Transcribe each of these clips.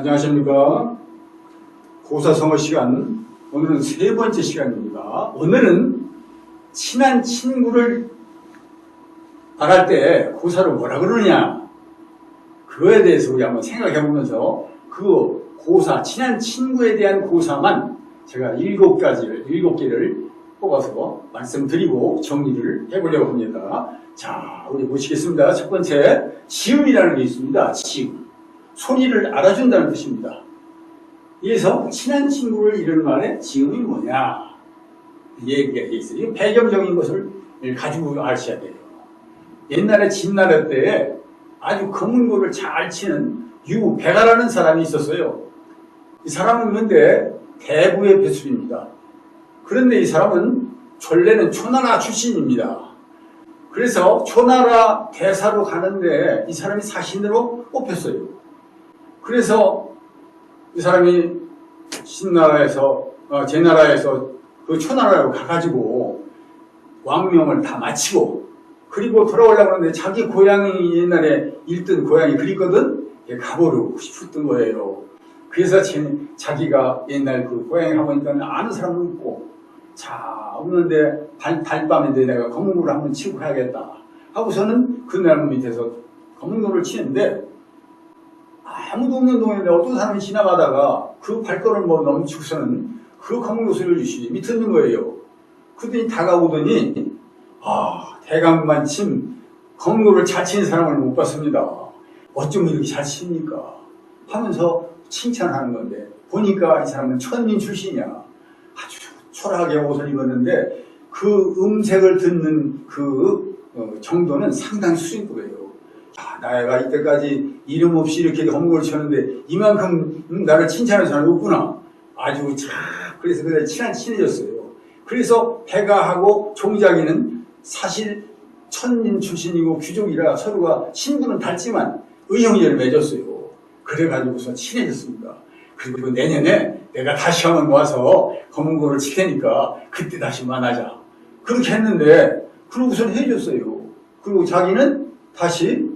안녕하십니까. 고사성어 시간, 오늘은 세 번째 시간입니다. 오늘은 친한 친구를 말할 때 고사를 뭐라 그러느냐. 그거에 대해서 우리 한번 생각해 보면서 그 고사, 친한 친구에 대한 고사만 제가 일곱 가지를, 일곱 개를 뽑아서 말씀드리고 정리를 해보려고 합니다. 자, 우리 보시겠습니다. 첫 번째, 지음이라는 게 있습니다. 지음. 소리를 알아준다는 뜻입니다. 그래서 친한 친구를 이런 말에 지음이 뭐냐 얘기가 있어요. 이 배경적인 것을 가지고 아셔야 돼요. 옛날에 진나라 때 아주 검은고를 잘 치는 유 배가라는 사람이 있었어요. 이 사람은 근데 대부의 배수입니다. 그런데 이 사람은 전래는 초나라 출신입니다. 그래서 초나라 대사로 가는데 이 사람이 사신으로 뽑혔어요. 그래서 이 사람이 신나라에서 어, 제 나라에서 그 초나라로 가가지고 왕명을 다 마치고 그리고 돌아오려고 하는데 자기 고향이 옛날에 일던 고향이 그립거든 가보고 싶었던 거예요. 그래서 제, 자기가 옛날 그 고향에 가보니까 아는 사람은 없고 자 없는데 달, 달밤인데 내가 검은고를 한번 치고 가야겠다 하고서는 그 나무 밑에서 검은고를 치는데 아무도 없는 동네인데 어떤 사람이 지나가다가 그 발걸음을 뭐 넘치고서는 그 검은고 소리를 유시히 듣는 거예요. 그들이 다가오더니 아 대강만 침 검은고를 잘 치는 사람을 못 봤습니다. 어쩌면 이렇게 잘 칩니까? 하면서 칭찬하는 건데 보니까 이 사람은 천민 출신이야. 아주 초라하게 옷을 입었는데 그 음색을 듣는 그 어, 정도는 상당히 수준급이에요. 아, 나이가 이때까지 이름 없이 이렇게 검거를 쳤는데 이만큼 음, 나를 칭찬하는 사람이 없구나. 아주 참 그래서 그래 친한 친해졌어요. 그래서 배가하고 종자기는 사실 천민 출신이고 귀족이라 서로가 신분은 닮지만 의형제를 맺었어요. 그래가지고서 친해졌습니다. 그리고 내년에 내가 다시 한번 와서 검은고를 칠 테니까 그때 다시 만나자. 그렇게 했는데 그러고선 헤어졌어요. 그리고 자기는 다시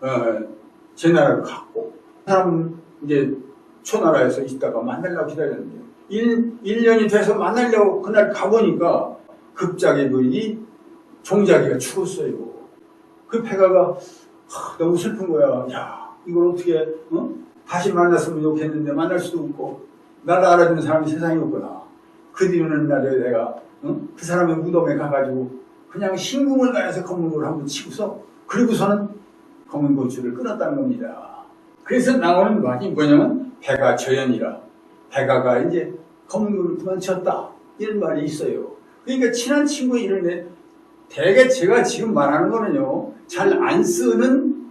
어, 제 나라로 갔고 사람 이제 초나라에서 있다가 만나려고 기다렸는데 1, 1년이 돼서 만나려고 그날 가보니까 급작에 그이 종자기가 죽었어요. 그 폐가가 하, 너무 슬픈 거야. 야 이걸 어떻게 어? 다시 만났으면 좋겠는데 만날 수도 없고 나를 알아주는 사람이 세상에 없구나. 그 뒤는 날에 내가 어? 그 사람의 무덤에 가가지고 그냥 신궁을 가해서 검은고를 한번 치고서 그리고서는 검은 고추를 끊었다는 겁니다. 그래서 나오는 말이 뭐냐면 배가 저연이라 배가가 이제 검은 고를 그만쳤다 이런 말이 있어요. 그러니까 친한 친구 이런데 대개 제가 지금 말하는 거는요 잘 안 쓰는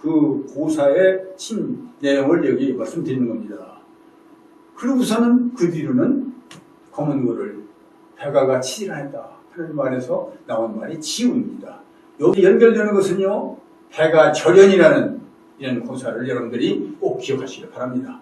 그 고사의 친 내용을 여기 말씀드리는 겁니다. 그러고서는 그 뒤로는 검은 고를 배가가 치질 않았다 하는 말에서 나온 말이 지우입니다. 여기 연결되는 것은요 배가 절연이라는 이런 고사를 여러분들이 꼭 기억하시길 바랍니다.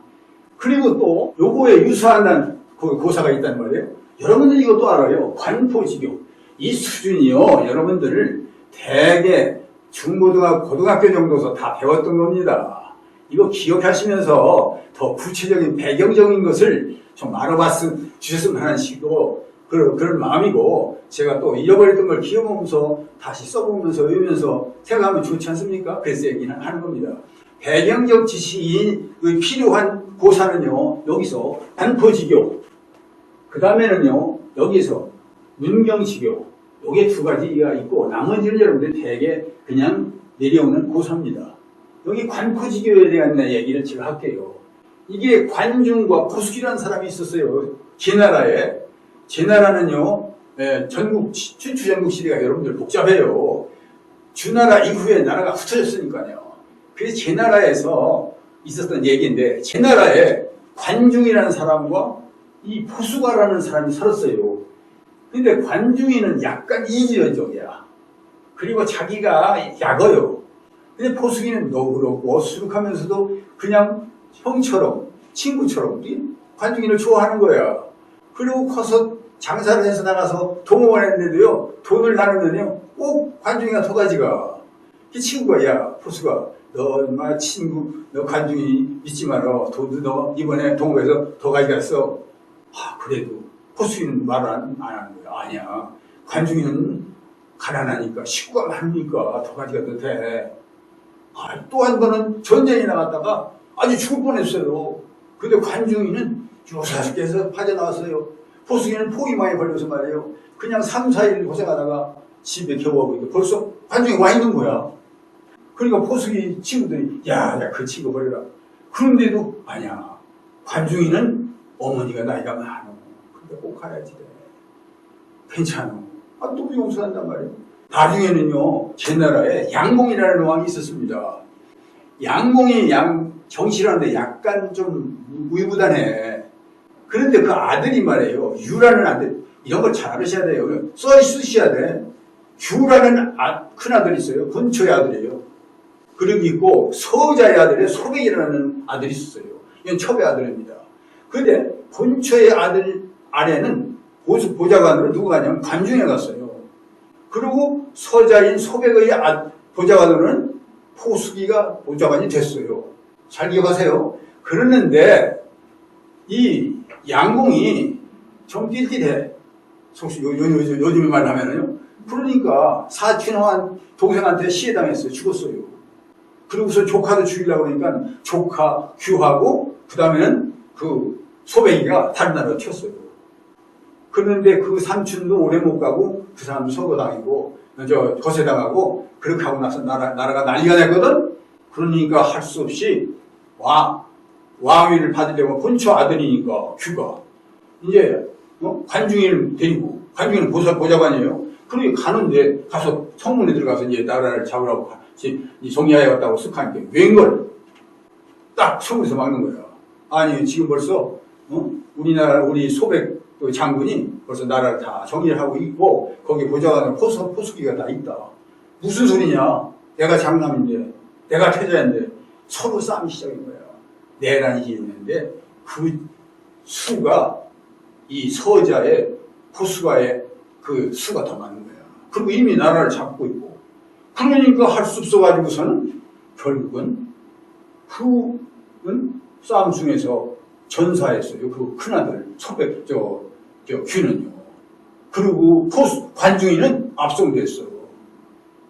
그리고 또 요거에 유사한 그 고사가 있다는 말이에요. 여러분들 이것도 알아요. 관포지교. 이 수준이요. 여러분들을 대개 중고등학교, 고등학교 정도서 다 배웠던 겁니다. 이거 기억하시면서 더 구체적인 배경적인 것을 좀 알아봤으면 주셨으면 하는 식으로 그런, 그런 마음이고 제가 또 잃어버렸던 걸 기억하면서 다시 써보면서 외우면서 생각하면 좋지 않습니까? 그래서 얘기는 하는 겁니다. 배경적 지식이 필요한 고사는요 여기서 단포지교 그 다음에는요 여기서 문경지교 요게 두 가지가 있고 나머지는 여러분들 대개 그냥 내려오는 고사입니다. 여기 관포지교에 대한 얘기를 제가 할게요. 이게 관중과 포숙이라는 사람이 있었어요. 제 나라에 제 나라는요, 예, 전국, 춘추 전국 시대가 여러분들 복잡해요. 주나라 이후에 나라가 흩어졌으니까요. 그래서 제 나라에서 있었던 얘기인데, 제 나라에 관중이라는 사람과 이 포수가라는 사람이 살았어요. 근데 관중이는 약간 이지연적이야. 그리고 자기가 약어요. 근데 포수기는 너그럽고 수룩하면서도 그냥 형처럼, 친구처럼 관중이를 좋아하는 거야. 그리고 커서 장사를 해서 나가서 동업을 했는데도요, 돈을 나누면요, 꼭 관중이가 두 가지가. 이 친구가, 야, 포수가, 너 인마 친구 너 관중이 믿지 마라. 돈도 너 이번에 동호회에서 더 가져갔어. 아 그래도 포수기는 말을 안, 안 하는 거야. 아니야. 관중이는 가난하니까 식구가 많으니까 더 가져가도 돼. 아, 또 한 번은 전쟁에 나갔다가 아주 죽을 뻔했어요. 근데 관중이는 요사스께서 빠져나왔어요 포수기는 폭이 많이 걸려서 말이에요 그냥 3, 4일 고생하다가 집에 겨우 하고 있고 벌써 관중이 와 있는 거야 그러니까 포수기 친구들이 야, 야, 그 친구 버려라. 그런데도 아니야. 관중이는 어머니가 나이가 많어. 근데 꼭 가야지 돼. 괜찮아. 아, 또 용서한단 말이에요. 나중에는요, 제 나라에 양공이라는 왕이 있었습니다. 양공이 양, 정치라는데 약간 좀 우유부단해. 그런데 그 아들이 말이에요. 유라는 아들, 이런 걸 잘 알으셔야 돼요. 써 쓰셔야 돼. 규라는 아, 큰 아들이 있어요. 근처의 아들이에요. 그리고 있고 서자의 아들에 소백이라는 아들이 있었어요. 이건 첩의 아들입니다. 근데 본처의 아들 아래는 보수 보좌관으로 누가 가냐면 관중에 갔어요. 그리고 서자인 소백의 아, 보좌관으로는 포수기가 보좌관이 됐어요. 잘 기억하세요. 그러는데 이 양공이 좀 띨띨해. 속시 요, 요, 요, 요즘에 말하면은요. 그러니까 사촌한 동생한테 시해당했어요. 죽었어요. 그러고서 조카도 죽이려고 그러니까 조카 규하고 그 다음에는 그 소백이가 다른 나라로 튀었어요. 그런데 그 삼촌도 오래 못 가고 그 사람도 서거당이고 저 거세당하고 그렇게 하고 나서 나라, 나라가 난리가 났거든. 그러니까 할 수 없이 왕 왕위를 받으려고 본처 아들이니까 규가 이제 어? 관중이를 데리고 관중이는 보좌, 보좌관이에요. 그러니 가는데 가서 성문에 들어가서 이제 나라를 잡으라고 가- 이- 이 정리하에 갔다고 쓱하니까 웬걸 딱 성문에서 막는 거야. 아니 지금 벌써 어? 우리나라 우리 소백 그 장군이 벌써 나라를 다 정리를 하고 있고 거기 보좌관에 포수 포수기가 다 있다. 무슨 소리냐? 내가 장남인데 내가 태자인데 서로 싸움이 시작인 거야. 내란이 있는데 그 수가 이 서자의 포수가의 그 수가 더 많은 거야. 그리고 이미 나라를 잡고 있고. 그러니까 할 수 없어가지고서는 결국은 그은 싸움 중에서 전사했어요. 그 큰아들, 소백, 저, 저, 귀는요. 그리고 포수, 관중이는 압송됐어.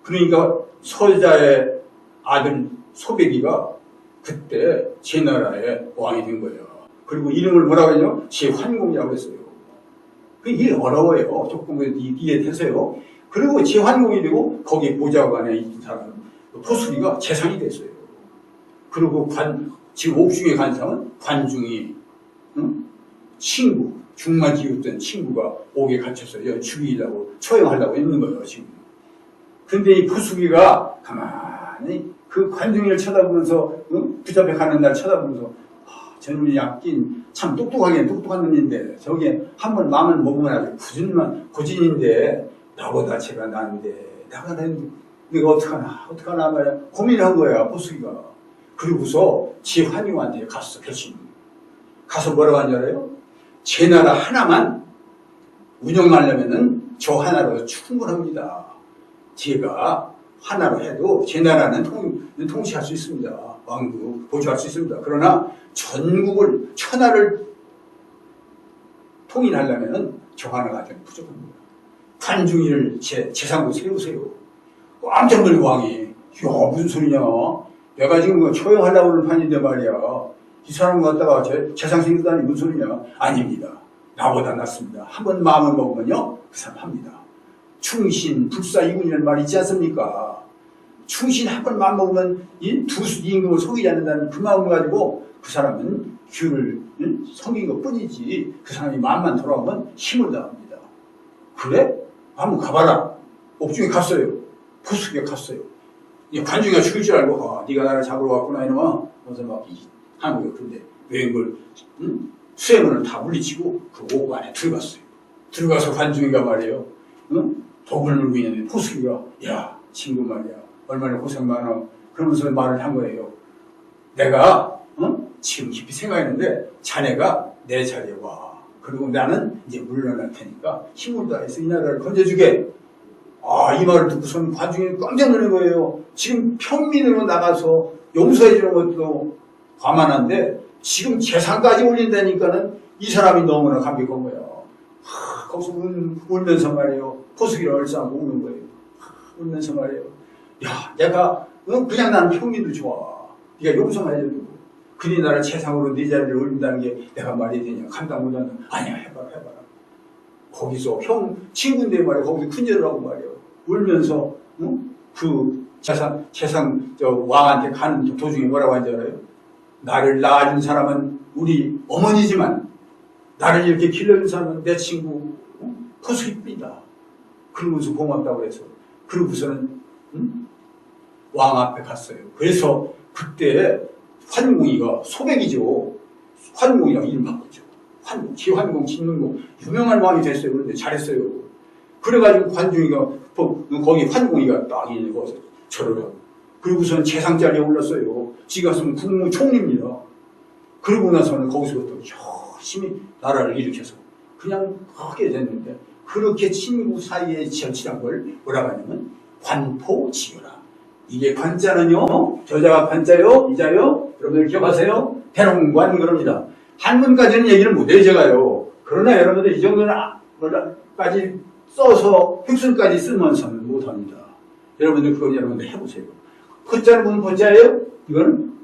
그러니까 서자의 아들 소백이가 그때 제 나라의 왕이 된 거예요. 그리고 이름을 뭐라고 했냐? 제환공이라고 했어요. 그 이게 어려워요. 조금 이- 이해되세요? 그리고 제환공이 되고 거기 보좌관에 있는 사람 포수리가 재상이 됐어요. 그리고 관 지금 옥중에 간 사람은 관중이 응? 친구 중만 지었던 친구가 옥에 여 죽이려고 처형하려고 있는 거예요 지금. 근데 이 포수기가 가만히 그 관중을 쳐다보면서 응? 붙잡혀 가는 날 쳐다보면서 아, 저놈이 약긴 참 똑똑하게 똑똑한 놈인데 저게 한 번 마음을 먹으면 아주 구진만 고진인데 나보다 제가 나은데 나가 나는데 내가 어떡하나 어떡하나 말이야. 고민한 거야 포수기가. 그리고서 지 환유한테 갔어 결심. 가서 뭐라고 한줄 알아요? 제 나라 하나만 운영하려면은 저 하나로 충분합니다. 제가 하나로 해도 제 나라는 통, 통치할 수 있습니다. 왕국 보조할 수 있습니다. 그러나 전국을 천하를 통일하려면 저 하나가 좀 부족합니다. 관중이를 제, 재상으로 세우세요. 깜짝 놀고 왕이 야 무슨 소리냐 내가 지금 뭐 처형하려고 하는 판인데 말이야 이 사람 갖다가 제, 재상 생겼다니 무슨 소리냐 아닙니다. 나보다 낫습니다. 한 번 마음을 먹으면요 그 사람 합니다. 충신, 불사, 이군이라는 말이 있지 않습니까? 충신 한번 마음 먹으면 이두 임금을 속이지 않는다는 그 마음을 가지고 그 사람은 규를 응? 섬긴 것 뿐이지 그 사람이 마음만 돌아오면 힘을 다합니다. 그래? 한번 가봐라. 옥중에 갔어요. 포수기에 갔어요. 이 관중이가 죽일 줄 알고 아, 네가 나를 잡으러 왔구나 이놈아 그래서 막 거예요. 근데 외행을 응? 수행을 다 물리치고 그옥 안에 들어갔어요. 들어가서 관중이가 말이에요. 응? 독을 있는데 포수기가 야 친구 말이야 얼마나 고생 많아 그러면서 말을 한 거예요 내가 응? 지금 깊이 생각했는데 자네가 내 자리에 와 그리고 나는 이제 물러날 테니까 힘을 다해서 이 나라를 건져주게 아, 이 말을 듣고서는 관중이 깜짝 놀란 거예요. 지금 평민으로 나가서 용서해 주는 것도 과만한데 지금 재산까지 올린다니까는 이 사람이 너무나 감격한 거예요. 하, 거기서 울, 울면서 말이에요. 포수기를 얼싸고 우는 거예요. 하, 울면서 말이에요. 야, 내가 어, 그냥 나는 평민도 좋아. 네가 용서만 해줘도 그네 나라 최상으로 네 자리를 올린다는 게 내가 말이 되냐 감당 못하는 아니야 해봐라 해봐라 거기서 형 친구인데 말이야 거기서 큰절을 하고 말이야 울면서 응? 그 재상 재상 저 왕한테 가는 도중에 뭐라고 한지 알아요? 나를 낳아준 사람은 우리 어머니지만 나를 이렇게 길러준 사람은 내 친구 응? 포수입니다. 그러면서 고맙다고 그래서 그러고서는 응? 왕 앞에 갔어요. 그래서 그때 환궁이가 소백이죠. 환궁이가 이름 바꿨죠. 환궁, 기환궁, 진문궁 유명한 왕이 됐어요. 그런데 잘했어요. 그래가지고 관중이가 거- 거기 환궁이가 딱 읽어서 절을 하고 그리고서는 재상자리에 올랐어요. 지가 무슨 국무총리입니다. 그러고 나서는 거기서부터 열심히 나라를 일으켜서 그냥 하게 됐는데 그렇게 친구 사이에 절친한 걸 뭐라고 하냐면 관포지교라. 이게 관자는요, 저자가 관자요, 이자요, 여러분들 기억하세요? 대롱관 그럽니다. 한문까지는 얘기를 못해요, 제가요. 그러나 여러분들 이 정도는 아, 뭐라까지 써서 획술까지 쓰면서는 못합니다. 여러분들 그건 여러분들 해보세요. 그자는 무슨 포자예요? 이건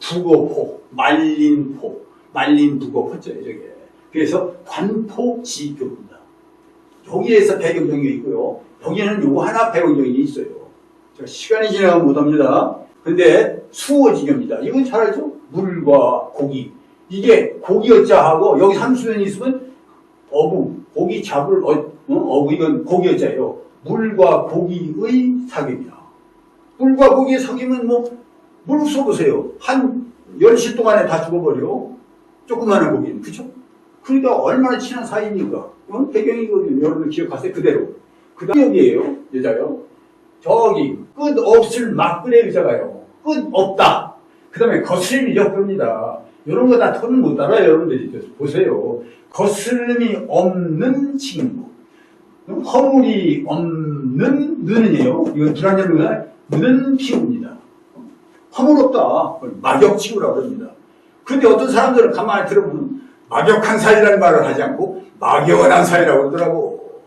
북어포, 말린 포, 말린 북어 포자예요, 저게. 그래서 관포지교 여기에서 배경적이 있고요. 여기는 요거 하나 배경적이 있어요. 자, 시간이 지나가면 못합니다. 근데 수어지교입니다. 이건 잘 알죠? 물과 고기. 이게 고기어자하고 여기 삼수연이 있으면 어부, 고기 잡을 어, 어, 부 이건 고기어자예요. 물과 고기의 사귐이야. 물과 고기의 사귐은 뭐, 물 써보세요. 한 10시 동안에 다 죽어버려. 조그마한 고기는. 그쵸? 그러니까 얼마나 친한 사이입니까? 이건 배경이거든요. 여러분들 기억하세요. 그대로. 그 다음 여기에요. 여자요. 저기 끝 없을 막근의 의자가요. 끝 없다. 그 다음에 거스름이 역부입니다. 이런 거다 톤을 못 따라요. 여러분들이 보세요. 거스름이 없는 친구. 허물이 없는 눈은요. 이건 불안정가 눈은 피우입니다. 허물 없다. 그걸 막역치우라고 그럽니다. 근데 어떤 사람들은 가만히 들어보면 막역한 사이라는 말을 하지 않고 막연한 사이라고 그러더라고.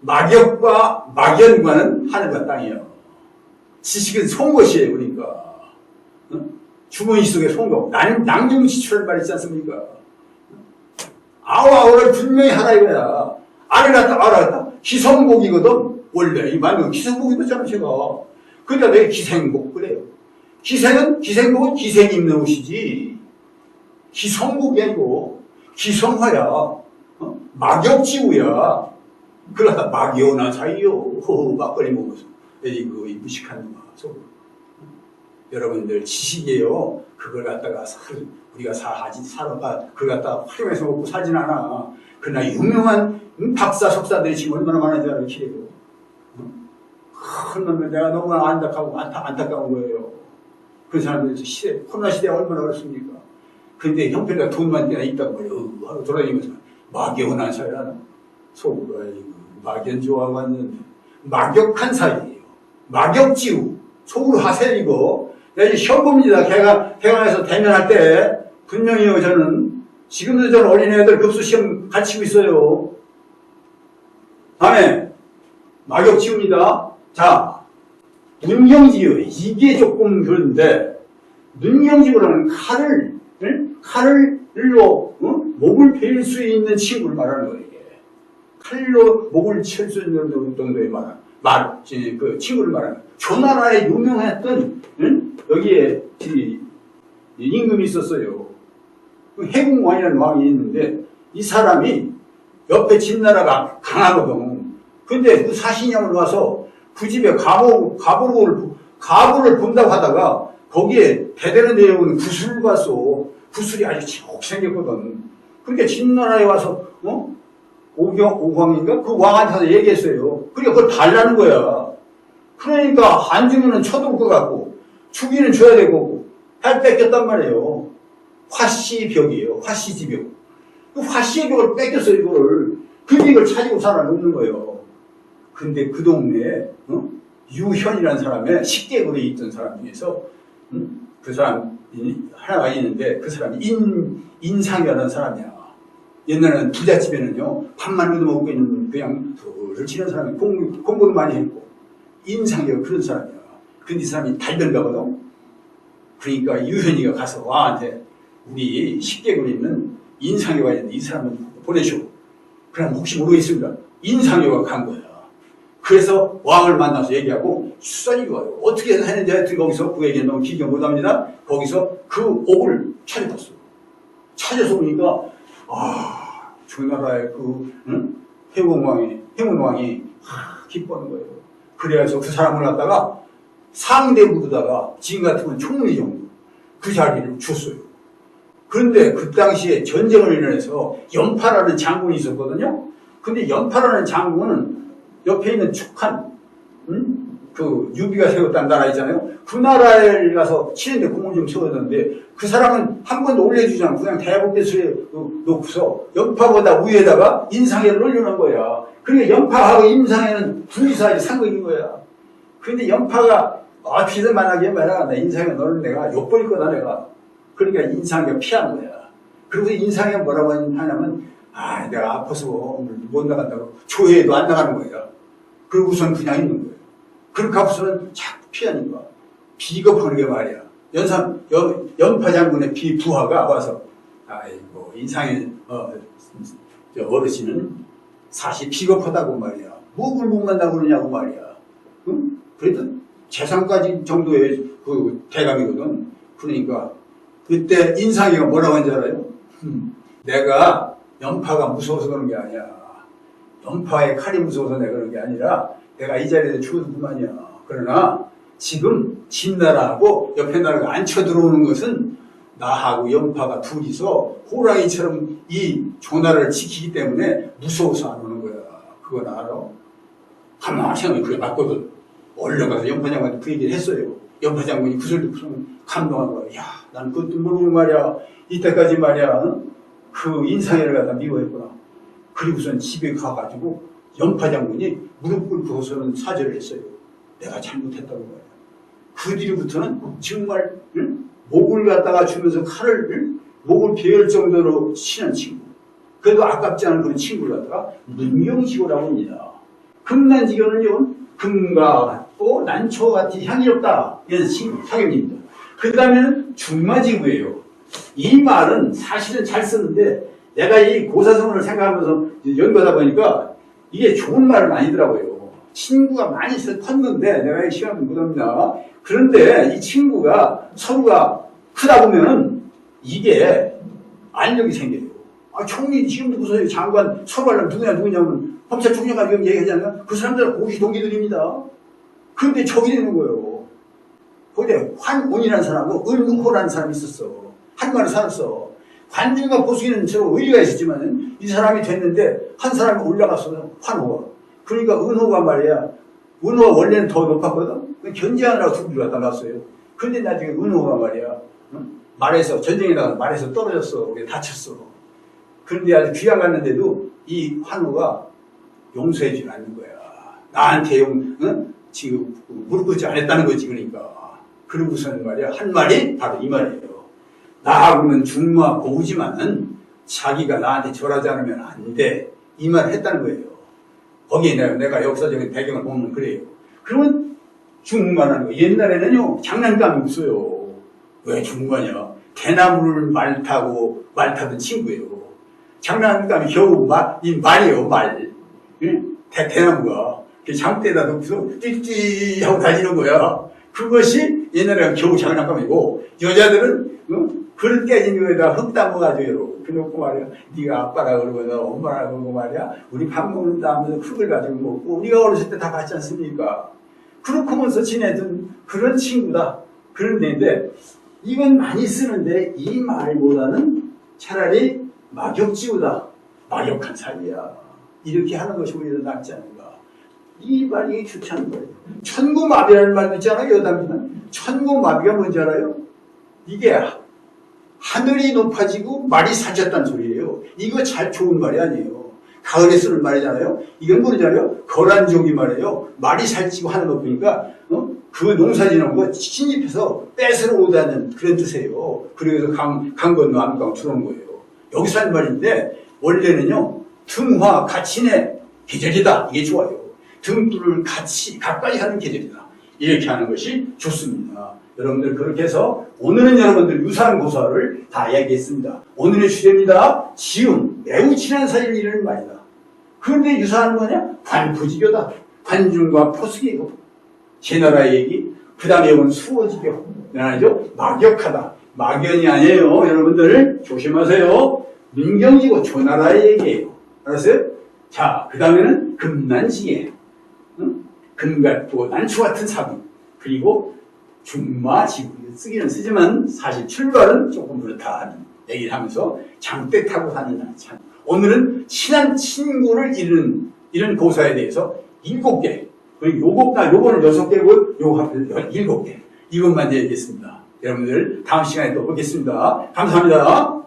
막역과 막연과는 하늘과 땅이에요. 지식은 송것이에요, 그러니까. 응? 주머니 속에 송것. 나는 낭중지출할 말 있지 않습니까? 아우아우를 분명히 하라 이거야. 알아갔다, 알아갔다. 기성복이거든. 원래 이 말은 기성복이었잖아, 제가. 그러니까 왜 기생복 그래요? 기생은, 기생복은 기생 입는 옷이지. 기성복이 아니고, 기성화야. 어? 막역지우야. 그러다 막연한 사이요. 허허, 막걸리 먹어서. 에이그, 이 무식한 놈아. 속으로. 여러분들 지식이에요. 그걸 갖다가 살, 우리가 사하지, 살아가, 그걸 갖다가 활용해서 먹고 살진 않아. 그러나 유명한 박사, 석사들이 지금 얼마나 많은지 알아요, 기대도. 큰 놈을 내가 너무 안타까고, 안타, 안타까운 거예요. 그 사람들 시대, 코로나 시대에 얼마나 그렇습니까? 근데 형편이가 돈만 되나 있다고 말이에요. 하루 돌아다니면서 막연한 사이라나. 속으로 아이고 막연 좋아하고 왔는데 막역한 사이예요. 막역지우 속으로 하세요 이거. 내가 이제 시험 봅니다. 개가 개강해서 대면할 때 분명히요 저는 지금도 저는 어린애들 급수 시험 가르치고 있어요. 다음에 막역지우입니다. 자 눈경지요 이게 조금 그런데 눈경지우라는 칼을 응? 칼로 어? 목을 베일 수 있는 친구를 말하는 거예요. 이게. 칼로 목을 칠 수 있는 정도의 말, 말, 지- 그 친구를 말하는 거예요. 조나라에 유명했던 응? 여기에 임금이 있었어요. 그 해궁왕이라는 왕이 있는데 이 사람이 옆에 집나라가 강하거든. 근데 그 사신형을 와서 그 집에 가보, 가보를, 가보를 본다고 하다가 거기에 대대로 내려오는 구슬을 봤어. 구슬이 아주 쭉 생겼거든. 그러니까 진나라에 와서, 어? 오경, 오광인가? 그 왕한테 얘기했어요. 그러니까 그걸 달라는 거야. 그러니까 안 주면은 쳐들 것 같고, 주기는 줘야 되고, 할 뺏겼단 말이에요. 화씨벽이에요. 화씨지벽. 그 화씨의 벽을 뺏겼어요, 이걸. 그 벽을 차지고 살아남는 거예요. 근데 그 동네에 어? 유현이라는 사람의 식객으로 있던 사람 중에서 음? 그 사람 이- 하나가 있는데 그 사람이 인 인상이라는 사람이야. 옛날에는 부잣집에는요 밥만 얻어 먹고 있는 그냥 돌을 치는 사람이 공부, 공부도 많이 했고 인상이가 그런 사람이야. 근데 이 사람이 달변가 거든. 그러니까 유현이가 가서 와한테 우리 식객으로 있는 인상이가 있는데 이 사람을 보내쇼. 그럼 혹시 모르겠습니다. 인상이가 간 거야. 그래서 왕을 만나서 얘기하고 수산이 와요. 어떻게 했는지 하여튼 거기서 그 얘기는 너무 길게 못합니다. 거기서 그 옥을 찾아봤어. 찾아서 보니까 아, 주나라의 그 응? 해운왕이 해운왕이 하, 기뻐하는 거예요. 그래서 그 사람을 갖다가 상대부두다가 지금 같으면 총리 정도 그 자리를 줬어요. 그런데 그 당시에 전쟁을 일어나서 연파라는 장군이 있었거든요. 근데 연파라는 장군은 옆에 있는 축한, 음? 그 유비가 세웠다는 나라 있잖아요. 그 나라에 가서 치는데 공을 좀 세웠는데 그 사람은 한 번도 올려주지 않고 그냥 대북대수에 놓고서 연파보다 위에다가 인상에를 올려놓은 거야. 그러니까 연파하고 인상에는 둘이서 상극인 거야. 근데 연파가 어떻게든 만나게 말아 내 인상에 너는 내가 욕버릴 거다 내가. 그러니까 인상이가 피하는 거야. 그리고 인상이 뭐라고 하냐면 아 내가 아파서 못 나간다고 조회도 안 나가는 거야. 그러고선 그냥 있는 거예요. 그렇게 하고서는 자꾸 피하니까 비겁한 게 말이야. 연산 연, 연파 장군의 비부하가 와서 아이고 인상의 어, 저 어르신은 사실 비겁하다고 말이야. 못 만나고 그러냐고 말이야. 응? 그래도 재산까지 정도의 그 대감이거든. 그러니까 그때 인상이가 뭐라고 한줄 알아요? 음, 내가 연파가 무서워서 그런 게 아니야. 연파의 칼이 무서워서 내가 그런 게 아니라 내가 이 자리에 죽어도 그만이야. 그러나 지금 진나라하고 옆에 나라가 안 쳐들어오는 것은 나하고 연파가 둘이서 호랑이처럼 이 조나라를 지키기 때문에 무서워서 안 오는 거야. 그건 알아? 가만히 생각해. 그게 맞거든. 얼른 가서 연파 장관한테 그 얘기를 했어요. 연파 장군이 그 소리 듣고서는 감동한 거야. 야, 난 그것도 모르고 말이야. 이때까지 말이야. 응? 그 인상회를 갖다 미워했구나. 그리고선 집에 가가지고 연파 장군이 무릎 꿇고서는 사죄를 했어요. 내가 잘못했다고 말이야. 그 뒤로부터는 정말 응? 목을 갖다가 주면서 칼을 응? 목을 베을 정도로 친한 친구. 그래도 아깝지 않은 그런 친구를 갖다가 문명지고라고 합니다. 금난지교는요, 금과 같고 난초와 같이 향이롭다. 이런 친구, 사경입니다. 그 다음에는 중마지구예요. 이 말은 사실은 잘 쓰는데 내가 이 고사성어를 생각하면서 연구하다 보니까 이게 좋은 말은 아니더라고요. 친구가 많이 컸는데 내가 이 시간을 못합니다. 그런데 이 친구가 서로가 크다 보면은 이게 안력이 생겨요. 아, 총리 지금도 무슨 장관 서로 하려면 누구냐 누구냐면 검찰총장가 지금 얘기하잖아요. 그 사람들은 고시 동기들입니다. 그런데 적이 되는 거예요. 거기에 환온이라는 사람하고 은호라는 사람이 있었어. 한국안에 살았어. 관중과 보수기는 저 의리가 있었지만 이 사람이 됐는데 한 사람이 올라갔어. 환호가. 그러니까 은호가 말이야. 은호가 원래는 더 높았거든. 견제하느라고 두기를 갖다 놨어요. 근데 나중에 은호가 말이야. 응? 말에서 전쟁에 나가서 말에서 떨어졌어. 다쳤어. 그런데 아주 귀양 갔는데도 이 환호가 용서해 주지 않는 거야. 나한테 용, 응? 지금 무릎 꿇지 않았다는 거지, 그러니까. 그러고서는 말이야. 한 말이 바로 이 말이에요. 나하고는 중마 고우지만은 자기가 나한테 절하지 않으면 안 돼. 이 말을 했다는 거예요. 거기에 내가, 역사적인 배경을 보면 그래요. 그러면 중마라는 거. 옛날에는요, 장난감이 없어요. 왜 중마냐? 대나무를 말 타고 말 타던 친구예요. 장난감이 겨우 말, 이 말이에요, 말. 응? 대, 대나무가. 그 장대에다 놓고서 띠띠 하고 다니는 거야. 그것이 옛날에 겨우 장난감이고, 여자들은, 응? 글 깨진 거에다 흙 담아가지고, 그놓고 말이야. 네가 아빠라 그러고, 너 엄마라 그러고 말이야. 우리 밥 먹는다 하면서 흙을 가지고 먹고, 우리가 어렸을 때 다 봤지 않습니까? 그렇고 하면서 지내던 그런 친구다. 그런 데인데, 이건 많이 쓰는데, 이 말보다는 차라리 막역지우다. 막역한 사이야. 이렇게 하는 것이 오히려 낫지 않은가. 이 말이 좋지 않은 거예요. 천고마비라는 말도 있잖아요, 여담비는. 천고마비가 뭔지 알아요? 이게 하늘이 높아지고 말이 사졌다는 소리예요. 이거 잘 좋은 말이 아니에요. 가을에 쓰는 말이잖아요. 이건 뭐잖아요. 거란족이 말이에요. 말이 살찌고 하는 거 보니까 어? 그 농사지는 거 침입해서 뺏으러 오다는 그런 뜻이에요. 그래서 강, 강 건너 안강 들어온 거예요. 여기서 하는 말인데 원래는요. 등화 가친의 계절이다. 이게 좋아요. 등불을 같이 가까이 하는 계절이다. 이렇게 하는 것이 좋습니다. 여러분들 그렇게 해서 오늘은 여러분들 유사한 고사를 다 이야기했습니다. 오늘의 주제입니다. 지음, 매우 친한 사이를 이루는 말이다. 그런데 유사한 거냐? 관부지교다. 관중과 포수기고 제 나라 얘기, 그 다음에 오는 수어지교, 나죠 막역하다. 막연이 아니에요. 여러분들 조심하세요. 민경지고 조나라의 얘기예요. 알았어요? 자, 그 다음에는 금난지게, 응? 금같고 난초 같은 사비, 그리고 중마 지구 쓰기는 쓰지만 사실 출발은 조금 그렇다 하는 얘기를 하면서 장대 타고 다니는 참. 오늘은 친한 친구를 이루는 이런 고사에 대해서 일곱 개, 그리고 요거나 요거는 여섯 개고 요거 열- 일곱 개. 이것만 얘기했습니다. 여러분들 다음 시간에 또 뵙겠습니다. 감사합니다.